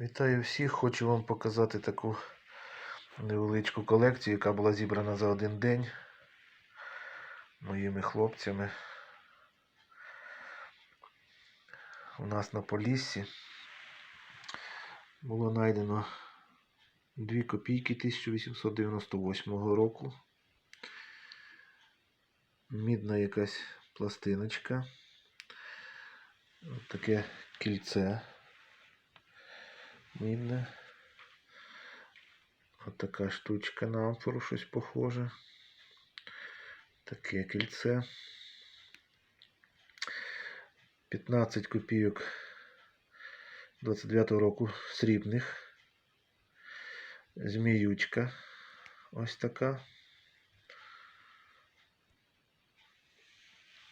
Вітаю всіх! Хочу вам показати таку невеличку колекцію, яка була зібрана за один день моїми хлопцями. У нас на Поліссі було знайдено 2 копійки 1898 року. Мідна якась пластиночка. Таке кільце мідне. От така штучка на амфору, щось похоже. Таке кільце. 15 копійок 29 року срібних. Зміючка. Ось така.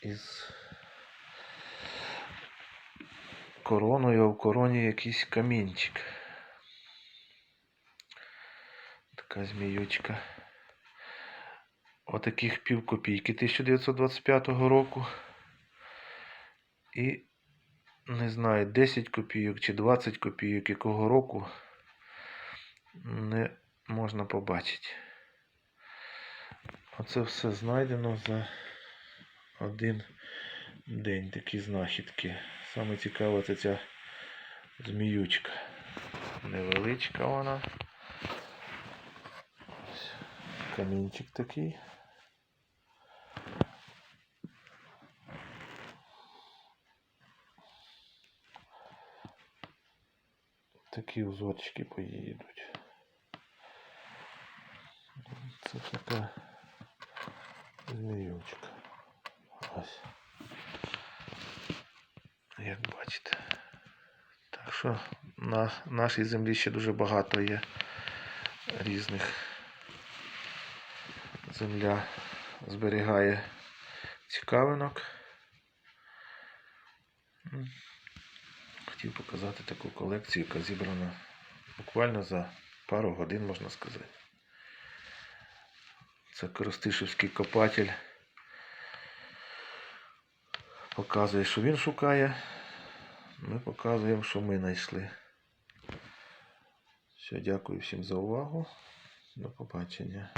Із короною, а в короні якийсь камінчик. Така зміючка. Отаких пів копійки 1925 року. І не знаю, 10 копійок чи 20 копійок якого року не можна побачити. Оце все знайдено за один день такі знахідки. Саме цікаве це ця зміючка. Невеличка вона. Камінчик такий. Такі узорчики по їй йдуть. Це така зміючка. Ось. Бачите. Так що на нашій землі ще дуже багато є різних. Земля зберігає цікавинок. Хотів показати таку колекцію, яка зібрана буквально за пару годин, можна сказати. Це Коростишівський копатель. Показує, що він шукає. Ми показуємо, що ми знайшли. Все, дякую всім за увагу. До побачення.